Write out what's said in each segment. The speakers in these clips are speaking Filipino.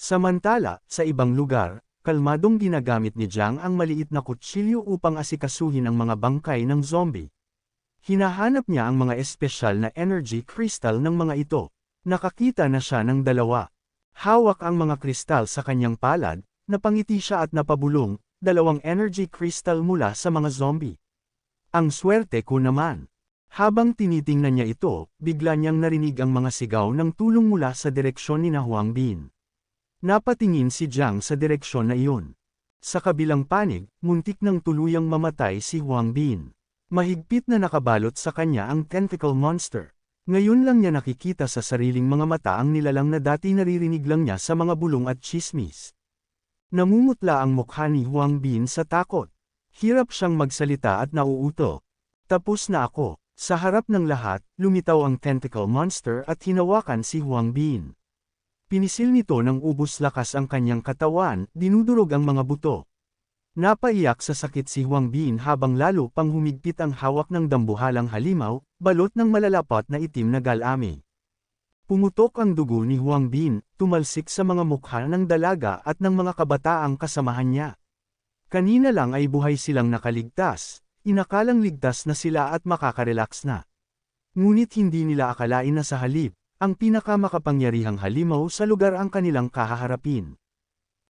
Samantala, sa ibang lugar, kalmadong ginagamit ni Jiang ang maliit na kutsilyo upang asikasuhin ang mga bangkay ng zombie. Hinahanap niya ang mga espesyal na energy crystal ng mga ito. Nakakita na siya ng dalawa. Hawak ang mga kristal sa kanyang palad, napangiti siya at napabulong, dalawang energy crystal mula sa mga zombie. Ang swerte ko naman. Habang tinitingnan niya ito, bigla niyang narinig ang mga sigaw ng tulong mula sa direksyon ni na Huang Bin. Napatingin si Jiang sa direksyon na iyon. Sa kabilang panig, muntik nang tuluyang mamatay si Huang Bin. Mahigpit na nakabalot sa kanya ang tentacle monster. Ngayon lang niya nakikita sa sariling mga mata ang nilalang na dati naririnig lang niya sa mga bulong at chismis. Namumutla ang mukha ni Huang Bin sa takot. Hirap siyang magsalita at nauuto. Tapos na ako. Sa harap ng lahat, lumitaw ang tentacle monster at hinawakan si Huang Bin. Pinisil nito ng ubos lakas ang kanyang katawan, dinudurog ang mga buto. Napaiyak sa sakit si Huang Bin habang lalo pang humigpit ang hawak ng dambuhalang halimaw, balot ng malalapat na itim na galami. Pumutok ang dugo ni Huang Bin, tumalsik sa mga mukha ng dalaga at ng mga kabataang kasamahan niya. Kanina lang ay buhay silang nakaligtas, inakalang ligtas na sila at makakarelax na. Ngunit hindi nila akalain na sa halip, ang pinakamakapangyarihang halimaw sa lugar ang kanilang kahaharapin.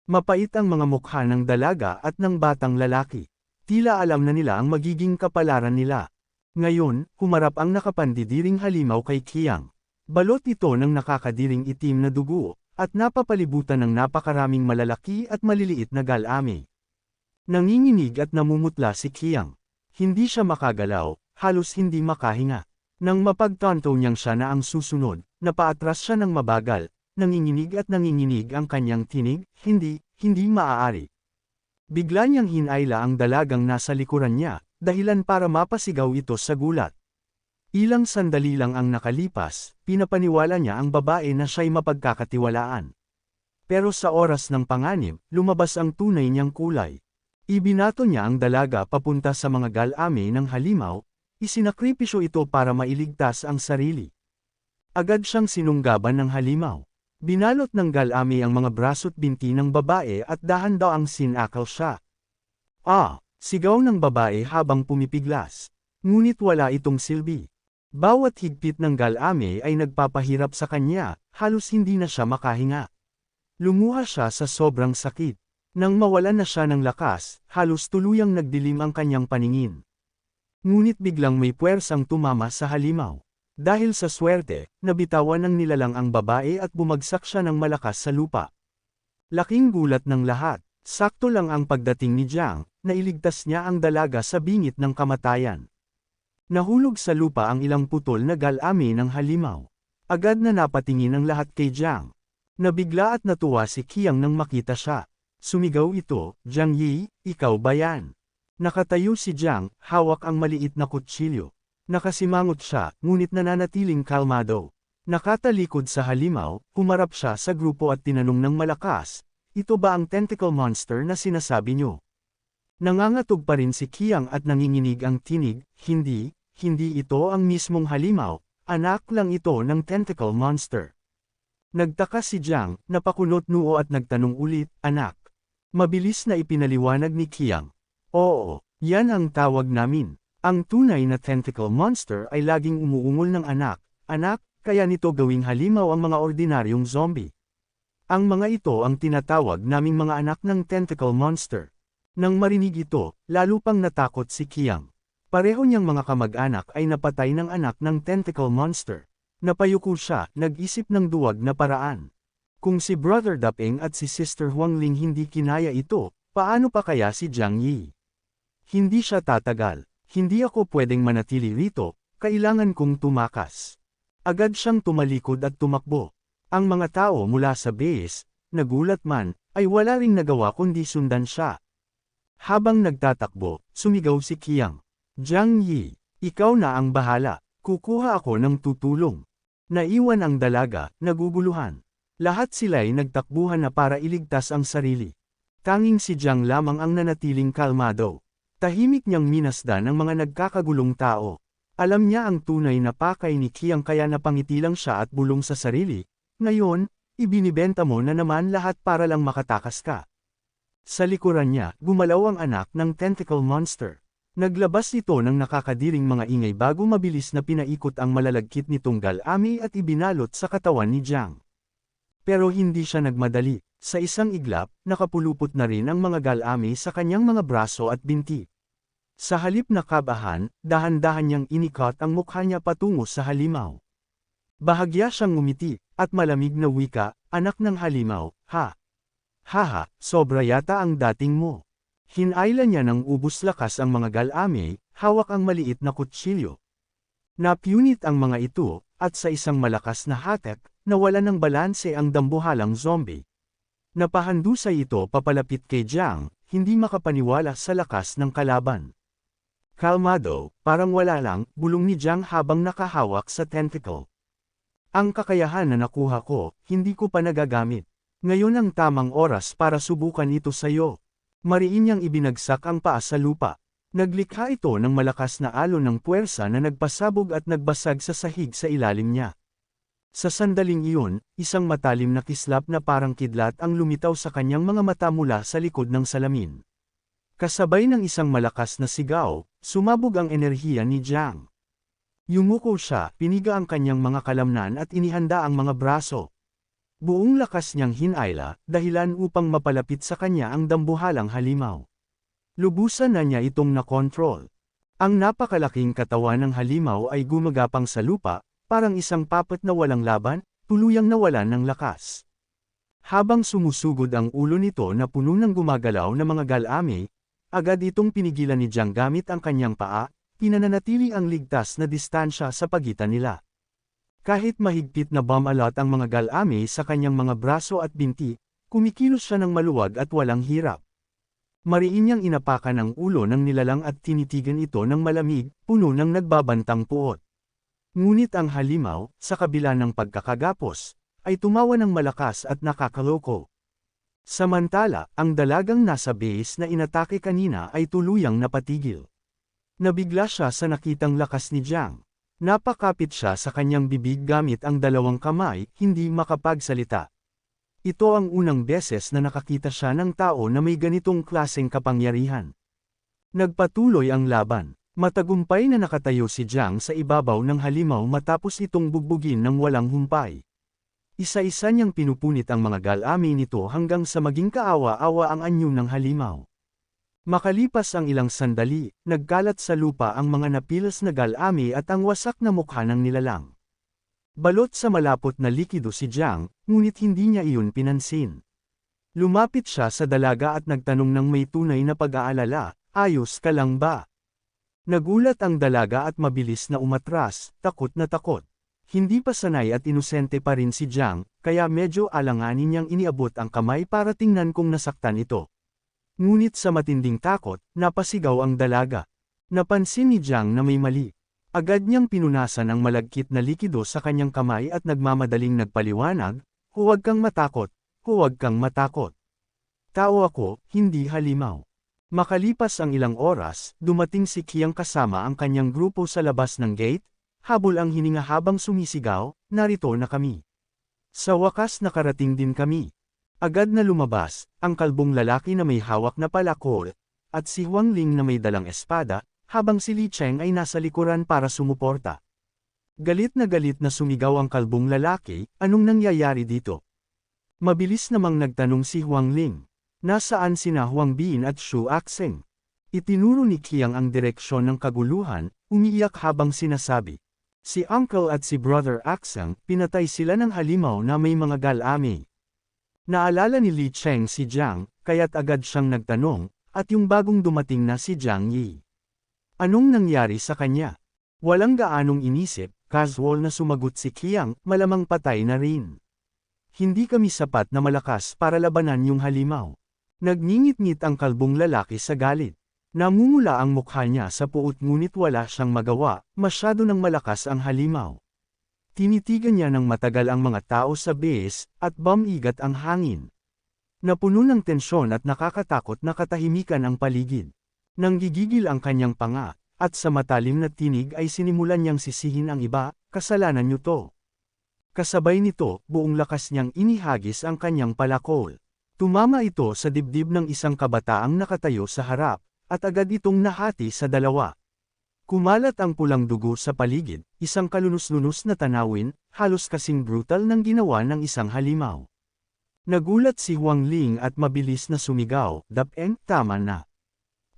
Mapait ang mga mukha ng dalaga at ng batang lalaki. Tila alam na nila ang magiging kapalaran nila. Ngayon, humarap ang nakapandidiring halimaw kay Kiyang. Balot ito ng nakakadiring itim na dugo, at napapalibutan ng napakaraming malalaki at maliliit na galami. Nanginginig at namumutla si Kiyang. Hindi siya makagalaw, halos hindi makahinga. Nang mapagtanto niyang siya na ang susunod, napaatras siya ng mabagal, nanginginig at nanginginig ang kanyang tinig, hindi, hindi maaari. Bigla niyang hinayla ang dalagang nasa likuran niya, dahilan para mapasigaw ito sa gulat. Ilang sandali lang ang nakalipas, pinapaniwala niya ang babae na siya'y mapagkakatiwalaan. Pero sa oras ng panganib, lumabas ang tunay niyang kulay. Ibinato niya ang dalaga papunta sa mga galami ng halimaw, isinakripisyo ito para mailigtas ang sarili. Agad siyang sinunggaban ng halimaw. Binalot ng galami ang mga braso't binti ng babae at dahan-daang sinakal siya. Ah, sigaw ng babae habang pumipiglas. Ngunit wala itong silbi. Bawat higpit ng galami ay nagpapahirap sa kanya, halos hindi na siya makahinga. Lumuha siya sa sobrang sakit. Nang mawalan na siya ng lakas, halos tuluyang nagdilim ang kanyang paningin. Ngunit biglang may puwersang tumama sa halimaw. Dahil sa swerte, nabitawan ng nilalang ang babae at bumagsak siya ng malakas sa lupa. Laking gulat ng lahat, sakto lang ang pagdating ni Jiang, nailigtas niya ang dalaga sa bingit ng kamatayan. Nahulog sa lupa ang ilang putol na galami ng halimaw. Agad na napatingin ang lahat kay Jiang. Nabigla at natuwa si Kiang nang makita siya. Sumigaw ito, Jiang Yi, ikaw ba yan? Nakatayo si Jiang, hawak ang maliit na kutsilyo. Nakasimangot siya, ngunit nananatiling kalmado. Nakatalikod sa halimaw, humarap siya sa grupo at tinanong ng malakas, ito ba ang tentacle monster na sinasabi niyo? Nangangatog pa rin si Kiang at nanginginig ang tinig, hindi, hindi ito ang mismong halimaw, anak lang ito ng tentacle monster. Nagtaka si Jiang, napakunot noo at nagtanong ulit, anak. Mabilis na ipinaliwanag ni Kiang. Oo, yan ang tawag namin. Ang tunay na tentacle monster ay laging umuungol ng anak, anak, kaya nito gawing halimaw ang mga ordinaryong zombie. Ang mga ito ang tinatawag naming mga anak ng tentacle monster. Nang marinig ito, lalo pang natakot si Kiang. Pareho niyang mga kamag-anak ay napatay ng anak ng tentacle monster. Napayuko siya, nag-isip ng duwag na paraan. Kung si Brother Daping at si Sister Huang Ling hindi kinaya ito, paano pa kaya si Jiang Yi? Hindi siya tatagal. Hindi ako pwedeng manatili rito, kailangan kong tumakas. Agad siyang tumalikod at tumakbo. Ang mga tao mula sa base, nagulat man, ay wala ring nagawa kundi sundan siya. Habang nagtatakbo, sumigaw si Kiang. Jiang Yi, ikaw na ang bahala, kukuha ako ng tutulong. Naiwan ang dalaga, naguguluhan. Lahat sila'y nagtakbuhan na para iligtas ang sarili. Tanging si Jiang lamang ang nanatiling kalmado. Tahimik niyang minasdan ang mga nagkakagulong tao. Alam niya ang tunay na pakay ni Kiang kaya napangiti lang siya at bulong sa sarili. Ngayon, ibinibenta mo na naman lahat para lang makatakas ka. Sa likuran niya, gumalaw ang anak ng tentacle monster. Naglabas ito ng nakakadiring mga ingay bago mabilis na pinaikot ang malalagkit nitong galami at ibinalot sa katawan ni Jiang. Pero hindi siya nagmadali. Sa isang iglap, nakapulupot na rin ang mga galami sa kanyang mga braso at binti. Sa halip na kabahan, dahan-dahan niyang inikot ang mukha niya patungo sa halimaw. Bahagya siyang ngumiti, at malamig na wika, anak ng halimaw, ha. Haha, sobra yata ang dating mo. Hinayla niya ng ubus lakas ang mga galami, hawak ang maliit na kutsilyo. Napunit ang mga ito, at sa isang malakas na hatak, nawala ng balanse ang dambuhalang zombie. Napahandusay ito papalapit kay Jiang, hindi makapaniwala sa lakas ng kalaban. Kalmado, parang wala lang, bulong ni Jiang habang nakahawak sa tentacle. Ang kakayahan na nakuha ko, hindi ko pa nagagamit. Ngayon ang tamang oras para subukan ito sa'yo. Mariin niyang ibinagsak ang paa sa lupa. Naglikha ito ng malakas na alon ng puwersa na nagpasabog at nagbasag sa sahig sa ilalim niya. Sa sandaling iyon, isang matalim na kislap na parang kidlat ang lumitaw sa kanyang mga mata mula sa likod ng salamin. Kasabay ng isang malakas na sigaw, sumabog ang enerhiya ni Jiang. Yumuko siya, piniga ang kanyang mga kalamnan at inihanda ang mga braso. Buong lakas niyang hinayla, dahilan upang mapalapit sa kanya ang dambuhalang halimaw. Lubusan na niya itong nakontrol. Ang napakalaking katawan ng halimaw ay gumagapang sa lupa, parang isang papat na walang laban, tuluyang nawalan ng lakas. Habang sumusugod ang ulo nito na puno ng gumagalaw na mga galami, agad itong pinigilan ni Jiang gamit ang kanyang paa, pinananatili ang ligtas na distansya sa pagitan nila. Kahit mahigpit na bomb alot ang mga galami sa kanyang mga braso at binti, kumikilos siya ng maluwag at walang hirap. Mariin niyang inapakan ang ulo ng nilalang at tinitigan ito ng malamig, puno ng nagbabantang puot. Ngunit ang halimaw, sa kabila ng pagkakagapos, ay tumawa ng malakas at nakakaloko. Samantala, ang dalagang nasa base na inatake kanina ay tuluyang napatigil. Nabigla siya sa nakitang lakas ni Jiang. Napakapit siya sa kanyang bibig gamit ang dalawang kamay, hindi makapagsalita. Ito ang unang beses na nakakita siya ng tao na may ganitong klaseng kapangyarihan. Nagpatuloy ang laban. Matagumpay na nakatayo si Jiang sa ibabaw ng halimaw matapos itong bugbugin ng walang humpay. Isa-isa niyang pinupunit ang mga galami nito hanggang sa maging kaawa-awa ang anyo ng halimaw. Makalipas ang ilang sandali, nagkalat sa lupa ang mga napilas na galami at ang wasak na mukha ng nilalang. Balot sa malapot na likido si Jiang, ngunit hindi niya iyon pinansin. Lumapit siya sa dalaga at nagtanong ng may tunay na pag-aalala, ayos ka lang ba? Nagulat ang dalaga at mabilis na umatras, takot na takot. Hindi pa sanay at inosente pa rin si Jiang, kaya medyo alanganin niyang iniabot ang kamay para tingnan kung nasaktan ito. Ngunit sa matinding takot, napasigaw ang dalaga. Napansin ni Jiang na may mali. Agad niyang pinunasan ang malagkit na likido sa kanyang kamay at nagmamadaling nagpaliwanag, huwag kang matakot, huwag kang matakot. Tao ako, hindi halimaw. Makalipas ang ilang oras, dumating si Kiyang kasama ang kanyang grupo sa labas ng gate, habol ang hininga habang sumisigaw, narito na kami. Sa wakas nakarating din kami. Agad na lumabas, ang kalbong lalaki na may hawak na palakol, at si Huang Ling na may dalang espada, habang si Li Cheng ay nasa likuran para sumuporta. Galit na galit na sumigaw ang kalbong lalaki, anong nangyayari dito? Mabilis namang nagtanong si Huang Ling. Nasaan sina Huang Bin at Shu Axeng? Itinuro ni Qiang ang direksyon ng kaguluhan, umiiyak habang sinasabi. Si Uncle at si Brother Axeng, pinatay sila ng halimaw na may mga galami. Naalala ni Li Cheng si Jiang, kaya't agad siyang nagtanong, at yung bagong dumating na si Jiang Yi. Anong nangyari sa kanya? Walang gaanong inisip, casual na sumagot si Qiang, malamang patay na rin. Hindi kami sapat na malakas para labanan yung halimaw. Nagngingit-ngit ang kalbong lalaki sa galit. Namumula ang mukha niya sa puot ngunit wala siyang magawa, masyado nang malakas ang halimaw. Tinitigan niya ng matagal ang mga tao sa base, at bumigat ang hangin. Napuno ng tensyon at nakakatakot na katahimikan ang paligid. Nanggigigil ang kanyang panga, at sa matalim na tinig ay sinimulan niyang sisihin ang iba, kasalanan niyo to. Kasabay nito, buong lakas niyang inihagis ang kanyang palakol. Tumama ito sa dibdib ng isang kabataang nakatayo sa harap, at agad itong nahati sa dalawa. Kumalat ang pulang dugo sa paligid, isang kalunos-lunos na tanawin, halos kasing brutal ng ginawa ng isang halimaw. Nagulat si Huang Ling at mabilis na sumigaw, Dapeng, tama na.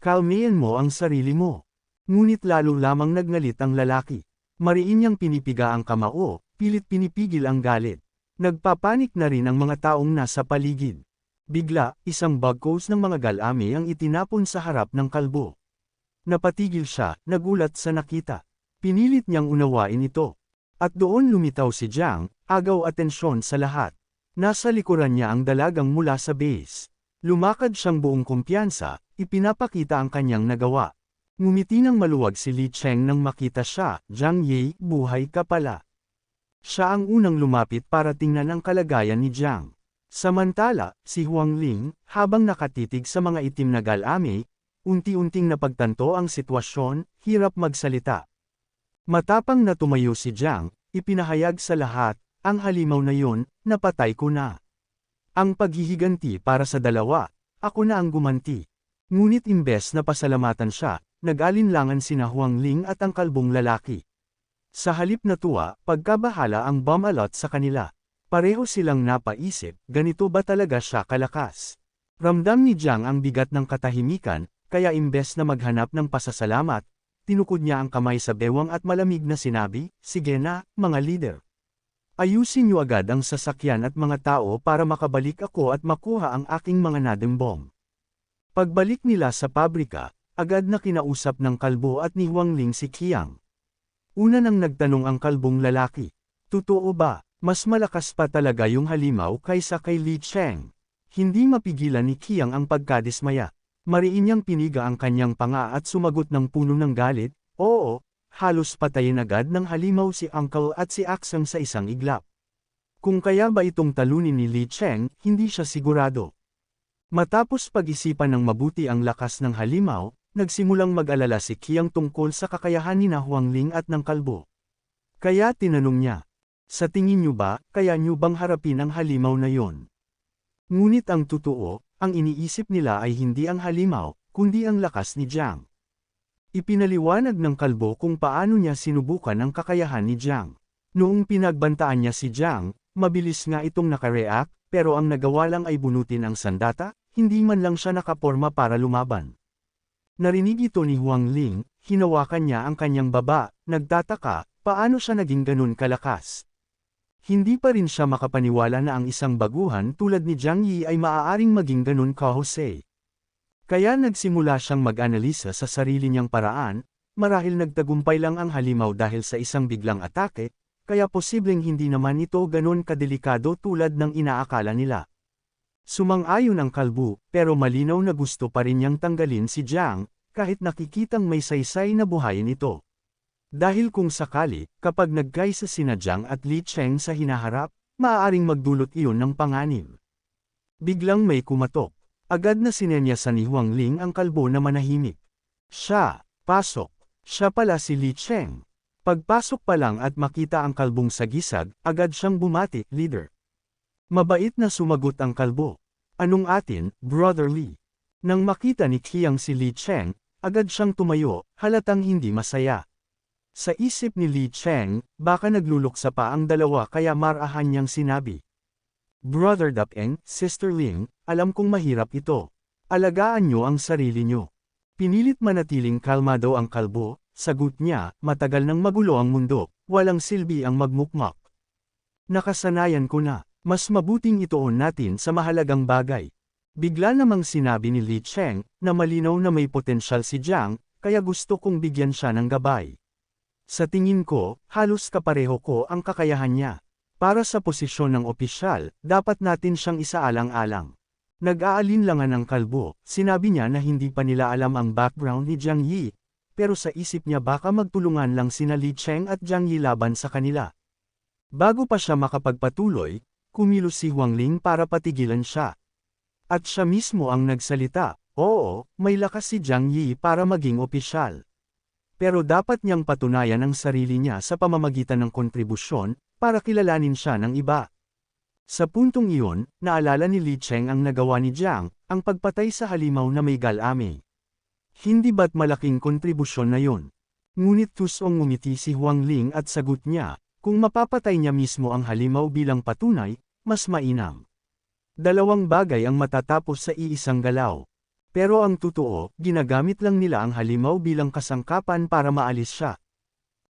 Kalmihan mo ang sarili mo. Ngunit lalo lamang nagnalit ang lalaki. Mariin niyang pinipiga ang kamao, pilit pinipigil ang galit. Nagpapanik na rin ang mga taong nasa paligid. Bigla, isang bagkos ng mga galami ang itinapon sa harap ng kalbo. Napatigil siya, nagulat sa nakita. Pinilit niyang unawain ito. At doon lumitaw si Jiang, agaw atensyon sa lahat. Nasa likuran niya ang dalagang mula sa base. Lumakad siyang buong kumpiyansa, ipinapakita ang kanyang nagawa. Ngumiti ng maluwag si Li Cheng nang makita siya, Jiang Yi, buhay ka pala. Siya ang unang lumapit para tingnan ang kalagayan ni Jiang. Samantala, si Huang Ling, habang nakatitig sa mga itim na galami, unti-unting napagtanto ang sitwasyon, hirap magsalita. Matapang na tumayo si Jiang, ipinahayag sa lahat, ang halimaw na yun, napatay ko na. Ang paghihiganti para sa dalawa, ako na ang gumanti. Ngunit imbes na pasalamatan siya, nag-alinlangan sina Huang Ling at ang kalbong lalaki. Sa halip na tuwa, pagkabahala ang bumalot sa kanila. Pareho silang napaisip, ganito ba talaga siya kalakas? Ramdam ni Jiang ang bigat ng katahimikan, kaya imbes na maghanap ng pasasalamat, tinukod niya ang kamay sa bewang at malamig na sinabi, Sige na, mga leader. Ayusin niyo agad ang sasakyan at mga tao para makabalik ako at makuha ang aking mga nadimbong. Pagbalik nila sa pabrika, agad na kinausap ng kalbo at ni Huang Ling si Qiang. Una nang nagtanong ang kalbong lalaki, Totoo ba, mas malakas pa talaga yung halimaw kaysa kay Li Cheng? Hindi mapigilan ni Qiang ang pagkadismaya. Mariin niyang piniga ang kanyang panga at sumagot ng puno ng galit, Oo, halos patayin agad ng halimaw si Uncle at si Aksang sa isang iglap. Kung kaya ba itong talunin ni Li Cheng, hindi siya sigurado. Matapos pag-isipan ng mabuti ang lakas ng halimaw, nagsimulang mag-alala si Qiang tungkol sa kakayahan ni na Huang Ling at ng kalbo. Kaya tinanong niya, sa tingin niyo ba, kaya niyo bang harapin ang halimaw na yon? Ngunit ang totoo, ang iniisip nila ay hindi ang halimaw, kundi ang lakas ni Jiang. Ipinaliwanag ng kalbo kung paano niya sinubukan ang kakayahan ni Jiang. Noong pinagbantaan niya si Jiang, mabilis nga itong nakareact, pero ang nagawa lang ay bunutin ang sandata, hindi man lang siya nakaporma para lumaban. Narinig ito ni Huang Ling, hinawakan niya ang kanyang baba, nagtataka, paano siya naging ganun kalakas. Hindi pa rin siya makapaniwala na ang isang baguhan tulad ni Jiang Yi ay maaaring maging ganun ka-Jose. Kaya nagsimula siyang mag-analisa sa sarili niyang paraan, marahil nagtagumpay lang ang halimaw dahil sa isang biglang atake, kaya posibleng hindi naman ito ganon kadelikado tulad ng inaakala nila. Sumang-ayon ang kalbu, pero malinaw na gusto pa rin niyang tanggalin si Jiang, kahit nakikitang may saysay na buhayin ito. Dahil kung sakali, kapag nagkaisa sina Jiang at Li Cheng sa hinaharap, maaaring magdulot iyon ng panganib. Biglang may kumatok. Agad na sinenyasan ni Huang Ling ang kalbo na manahimik. Siya, pasok. Siya pala si Li Cheng. Pagpasok pa lang at makita ang kalbong sagisag, agad siyang bumati, leader. Mabait na sumagot ang kalbo. Anong atin, Brother Li? Nang makita ni Qiang si Li Cheng, agad siyang tumayo, halatang hindi masaya. Sa isip ni Li Cheng, baka nagluluksa pa ang dalawa kaya marahan niyang sinabi. Brother Dapeng, Sister Ling, alam kong mahirap ito. Alagaan niyo ang sarili niyo. Pinilit manatiling kalmado ang kalbo, sagot niya, matagal nang magulo ang mundo, walang silbi ang magmukmak. Nakasanayan ko na, mas mabuting itoon natin sa mahalagang bagay. Bigla namang sinabi ni Li Cheng, na malinaw na may potensyal si Jiang, kaya gusto kong bigyan siya ng gabay. Sa tingin ko, halos kapareho ko ang kakayahan niya. Para sa posisyon ng opisyal, dapat natin siyang isaalang-alang. Nag-aalinlangan ng kalbo, sinabi niya na hindi pa nila alam ang background ni Jiang Yi, pero sa isip niya baka magtulungan lang sina Li Cheng at Jiang Yi laban sa kanila. Bago pa siya makapagpatuloy, kumilos si Huang Ling para patigilan siya. At siya mismo ang nagsalita, oo, may lakas si Jiang Yi para maging opisyal. Pero dapat niyang patunayan ang sarili niya sa pamamagitan ng kontribusyon, para kilalanin siya ng iba. Sa puntong iyon, naalala ni Li Cheng ang nagawa ni Jiang, ang pagpatay sa halimaw na may galame. Hindi ba't malaking kontribusyon na yun? Ngunit tusong ngumiti si Huang Ling at sagot niya, kung mapapatay niya mismo ang halimaw bilang patunay, mas mainam. Dalawang bagay ang matatapos sa iisang galaw. Pero ang totoo, ginagamit lang nila ang halimaw bilang kasangkapan para maalis siya.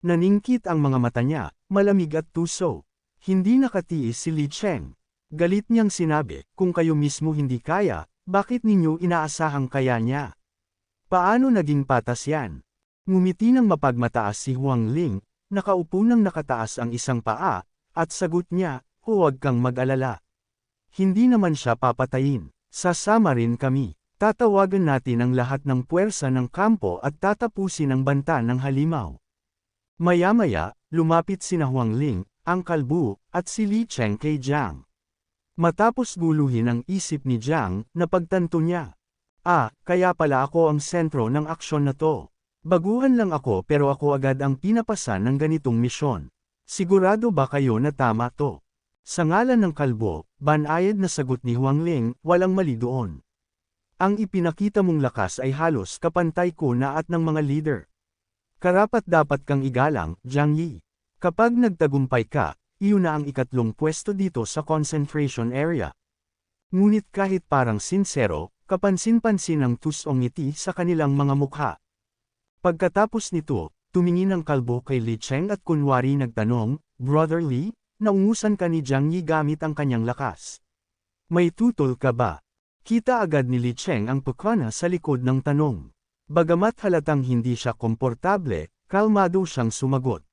Naningkit ang mga mata niya, malamig at tuso. Hindi nakatiis si Li Cheng. Galit niyang sinabi, kung kayo mismo hindi kaya, bakit ninyo inaasahang kaya niya? Paano naging patas yan? Ngumiti ng mapagmataas si Huang Ling, nakaupo nang nakataas ang isang paa, at sagot niya, huwag kang mag-alala. Hindi naman siya papatayin, sasama rin kami. Tatawagan natin ang lahat ng puwersa ng kampo at tatapusin ang banta ng halimaw. Maya-maya, lumapit sina Huang Ling, ang kalbu, at si Li Cheng kay Jiang. Matapos guluhin ang isip ni Jiang, napagtanto niya. Ah, kaya pala ako ang sentro ng aksyon na to. Baguhan lang ako pero ako agad ang pinapasan ng ganitong misyon. Sigurado ba kayo na tama to? Sa ngalan ng kalbo, banayad na sagot ni Huang Ling, walang mali doon. Ang ipinakita mong lakas ay halos kapantay ko na at ng mga leader. Karapat dapat kang igalang, Jiang Yi. Kapag nagtagumpay ka, iyon na ang ikatlong pwesto dito sa concentration area. Ngunit kahit parang sinsero, kapansin-pansin ang tusong ngiti sa kanilang mga mukha. Pagkatapos nito, tumingin ang kalbo kay Li Cheng at kunwari nagtanong, Brother Li, naungusan ka ni Jiang Yi gamit ang kanyang lakas. May tutol ka ba? Kita agad ni Li Cheng ang pukana sa likod ng tanong. Bagamat halatang hindi siya komportable, kalmado siyang sumagot.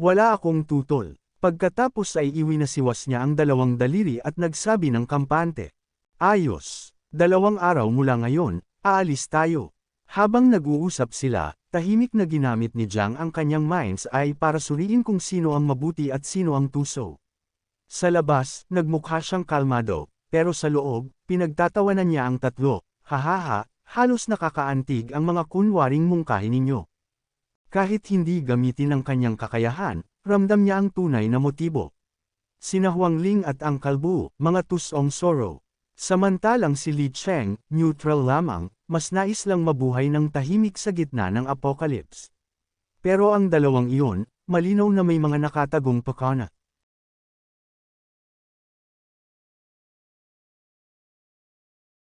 Wala akong tutol. Pagkatapos ay iwinasiwas niya ang dalawang daliri at nagsabi ng kampante. Ayos. Dalawang araw mula ngayon, aalis tayo. Habang nag-uusap sila, tahimik na ginamit ni Jiang ang kanyang mind's eye para suriin kung sino ang mabuti at sino ang tuso. Sa labas, nagmukha siyang kalmado, pero sa loob, pinagtatawanan niya ang tatlo, hahaha, halos nakakaantig ang mga kunwaring mungkahi ninyo. Kahit hindi gamitin ang kanyang kakayahan, ramdam niya ang tunay na motibo. Sina Huang Ling at ang kalbu, mga tusong sorrow. Samantalang si Li Cheng, neutral lamang, mas nais lang mabuhay ng tahimik sa gitna ng apocalypse. Pero ang dalawang iyon, malinaw na may mga nakatagong pakana.